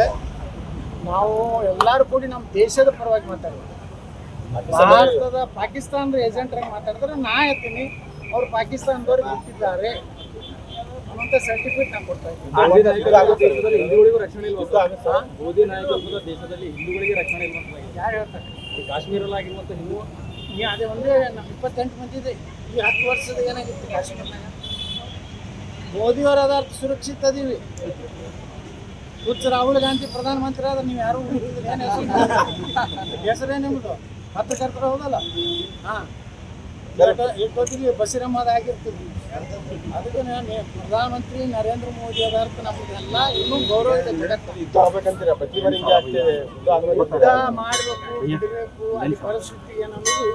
ಇದೆ. ನಾವು ಎಲ್ಲರೂ ಕೂಡಿ ನಮ್ಮ ದೇಶದ ಪರವಾಗಿ ಮಾತಾಡೋದು ಭಾರತದ ಪಾಕಿಸ್ತಾನದ ಏಜೆಂಟ್ರಾಗಿ ಮಾತಾಡಿದ್ರೆ ನಾ ಹೇಳ್ತೀನಿ ಅವ್ರು ಪಾಕಿಸ್ತಾನದವ್ರು ಬಿಟ್ಟಿದ್ದಾರೆ ಅನ್ನೋಂಥ ಸರ್ಟಿಫಿಕೇಟ್ ನಾನು ಕೊಡ್ತಾ ಇದ್ದೀನಿ? ಮೋದಿ ನಾಯಕತ್ವದ ದೇಶದಲ್ಲಿ ಹಿಂದೂಗಳಿಗೆ ರಕ್ಷಣೆ ಯಾರು ಹೇಳ್ತಾರೆ? ಈ ಕಾಶ್ಮೀರಲ್ಲಾಗಿರುವಂತ ಹಿಂದೂ ಈ ಅದೇ ಒಂದೇ ನಮ್ಮ ಇಪ್ಪತ್ತೆಂಟು ಮಂದಿ ಇದೆ. ಈ ಹತ್ತು ವರ್ಷದ ಏನಾಗಿತ್ತು ಕಾಶ್ಮೀರ್ನಾಗ ಮೋದಿಯವರ ಅದಾರ್ಥ ಸುರಕ್ಷಿತ ಅದೀವಿ. ಹುಚ್ಚ ರಾಹುಲ್ ಗಾಂಧಿ ಪ್ರಧಾನಮಂತ್ರಿ ಆದ್ರೆ ನೀವು ಯಾರು? ಏನು ಹೆಸರು? ಹೆಸರೇ ನಿಮ್ಮದು ಹತ್ತು ಹೌದಲ್ಲ ಹಾಂ. ಇಷ್ಟೊತ್ತಿಗೆ ಬಸಿರಮ್ಮದ ಆಗಿರ್ತೀವಿ. ಅದಕ್ಕೆ ನಾನು ಪ್ರಧಾನಮಂತ್ರಿ ನರೇಂದ್ರ ಮೋದಿ ಅದಾರ್ಥ ನಮಗೆಲ್ಲ ಇನ್ನೂ ಗೌರವ ಇದೆ ಯುದ್ಧ ಮಾಡಬೇಕು ಇಡಬೇಕು ಅಲ್ಲಿ ಪರಿಸ್ಥಿತಿ ಏನನ್ನೋದು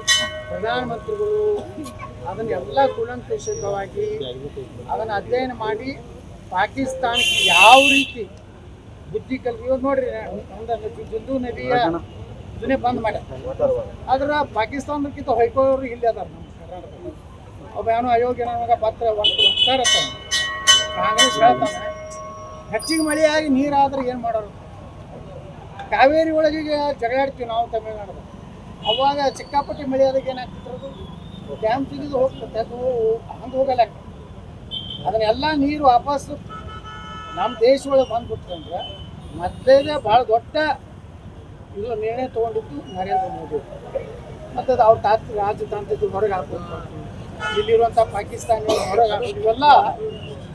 ಪ್ರಧಾನಮಂತ್ರಿಗಳು ಅದನ್ನೆಲ್ಲ ಅದನ್ನ ಅದನ್ನು ಅಧ್ಯಯನ ಮಾಡಿ ಪಾಕಿಸ್ತಾನಕ್ಕೆ ಯಾವ ರೀತಿ ಬುದ್ಧಿ ಇವಾಗ ನೋಡ್ರಿ ಒಂದು ಸಿಂಧೂ ನದಿಯ ಇದನ್ನೇ ಬಂದ್ ಮಾಡ್ಯಾರ. ಆದ್ರೆ ಪಾಕಿಸ್ತಾನಕ್ಕಿಂತ ಹೊಯ್ಕೋರು ಇಲ್ಲಿ ಅದಾರ ನಮ್ಮ ಕರ್ನಾಟಕ ಒಬ್ಬ ಏನೋ ಅಯೋಗ್ಯ ಪತ್ರ ಹೋಗ್ತಾರ ಕಾಂಗ್ರೆಸ್ ಹೇಳ್ತಾನೆ ಹೆಚ್ಚಿಗೆ ಮಳೆ ಆಗಿ ನೀರಾದ್ರೆ ಏನು ಮಾಡೋರು? ಕಾವೇರಿ ಒಳಗೆ ಜಗಳ ಜಗಳಾಡ್ತೀವಿ ನಾವು ತಮಿಳ್ನಾಡು ಅವಾಗ ಚಿಕ್ಕಾಪಟ್ಟಿ ಮಳೆ ಆದಾಗ ಏನಾಗ್ತಿರೋದು ಡ್ಯಾಮ್ ತೆಗೆದು ಹೋಗ್ತದೆ ಅದು ಹಂಗೆ ಹೋಗಲ್ಲ. ಅದನ್ನೆಲ್ಲ ನೀರು ವಾಪಸ್ ನಮ್ಮ ದೇಶ ಒಳಗೆ ಬಂದ್ಬಿಟ್ರಂದ್ರೆ ಮೊದಲೇದೇ ಭಾಳ ದೊಡ್ಡ ಇದು ನಿರ್ಣಯ ತೊಗೊಂಡಿದ್ದು ನರೇಂದ್ರ ಮೋದಿ. ಮತ್ತು ಅದು ಅವ್ರ ತಾತ್ ರಾಜತಾಂತ್ರಿಕ ಹೊರಗೆ ಹಾಕ್ಬೇಕು ಇಲ್ಲಿರುವಂಥ ಪಾಕಿಸ್ತಾನಿ ಹೊರಗೆ ಹಾಕೋದು ಇವೆಲ್ಲ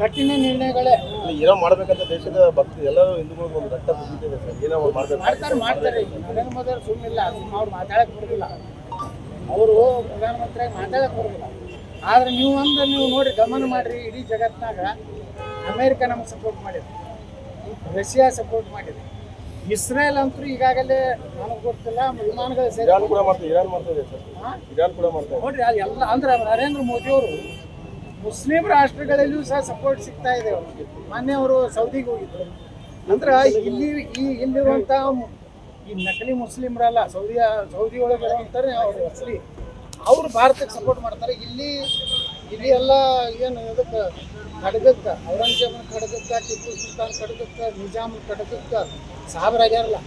ಕಠಿಣ ನಿರ್ಣಯಗಳೇ. ಏನೋ ಮಾಡ್ಬೇಕಂತ ದೇಶದ ಭಕ್ತಿ ಎಲ್ಲರೂ ಹಿಂದೂಗಳಿಗೆ ಒಂದು ರಕ್ತ ಸರ್. ಏನೋ ಮಾಡ್ಬೇಕು. ಮಾಡ್ತಾರೆ ಮಾಡ್ತಾರೆ. ನರೇಂದ್ರ ಮೋದಿ ಅವ್ರು ಸುಮ್ಮನಿಲ್ಲ ಅವ್ರು ಮಾತಾಡಕ್ಕೆ ಬರೋದಿಲ್ಲ. ಅವರು ಪ್ರಧಾನಮಂತ್ರಿಯಾಗಿ ಮಾತಾಡಕ್ಕೆ ಬರೋದಿಲ್ಲ. ಆದ್ರೆ ನೀವು ಅಂದ್ರೆ ನೀವು ನೋಡಿ ಗಮನ ಮಾಡಿರಿ ಇಡೀ ಜಗತ್ನಾಗ ಅಮೇರಿಕ ನಮಗೆ ಸಪೋರ್ಟ್ ಮಾಡಿದೆ. ರಷ್ಯಾ ಸಪೋರ್ಟ್ ಮಾಡಿದೆ. ಇಸ್ರೇಲ್ ಅಂತೂ ಈಗಾಗಲೇ ನನಗೆ ಗೊತ್ತಿಲ್ಲ ವಿಮಾನಗಳು ಸೇರಿ ಕೂಡ ಮಾಡ್ತಾರೆ ಇರಾನ್ ಮಾಡ್ತಾರೆ? ಇರಾನ್ ಕೂಡ ಮಾಡ್ತಾರೆ ನೋಡ್ರಿ ಅದು ಎಲ್ಲ ಅಂದ್ರೆ ನರೇಂದ್ರ ಮೋದಿ ಅವರು ಮುಸ್ಲಿಂ ರಾಷ್ಟ್ರಗಳಲ್ಲಿಯೂ ಸಹ ಸಪೋರ್ಟ್ ಸಿಗ್ತಾ ಇದೆ ಅವ್ರಿಗೆ. ಮೊನ್ನೆ ಅವರು ಸೌದಿಗೆ ಹೋಗಿದ್ರು. ಅಂದ್ರೆ ಇಲ್ಲಿ ಈ ಇಲ್ಲಿರುವಂಥ ಈ ನಕಲಿ ಮುಸ್ಲಿಮ್ರಲ್ಲ ಸೌದಿ ಸೌದಿ ಒಳಗೆ ಇರುವಂತಾರೆ ಅವರು ಅಸಲಿ. ಅವರು ಭಾರತಕ್ಕೆ ಸಪೋರ್ಟ್ ಮಾಡ್ತಾರೆ. ಇಲ್ಲಿ ಇಲ್ಲಿ ಎಲ್ಲ ಏನು ಅದಕ್ಕೆ ಖಡ್ಗಕ್ಕೆ ಔರಂಗಜೇಬನ ಖಡ್ಗಕ್ಕೆ ಟಿಪ್ಪು ಸುಲ್ತಾನ್ ಖಡ್ಗಕ್ಕೆ ನಿಜಾಮ್ ಖಡ್ಗಕ್ಕೆ ಸಾಬ್ರಾಗ್ಯಾರಲ್ಲ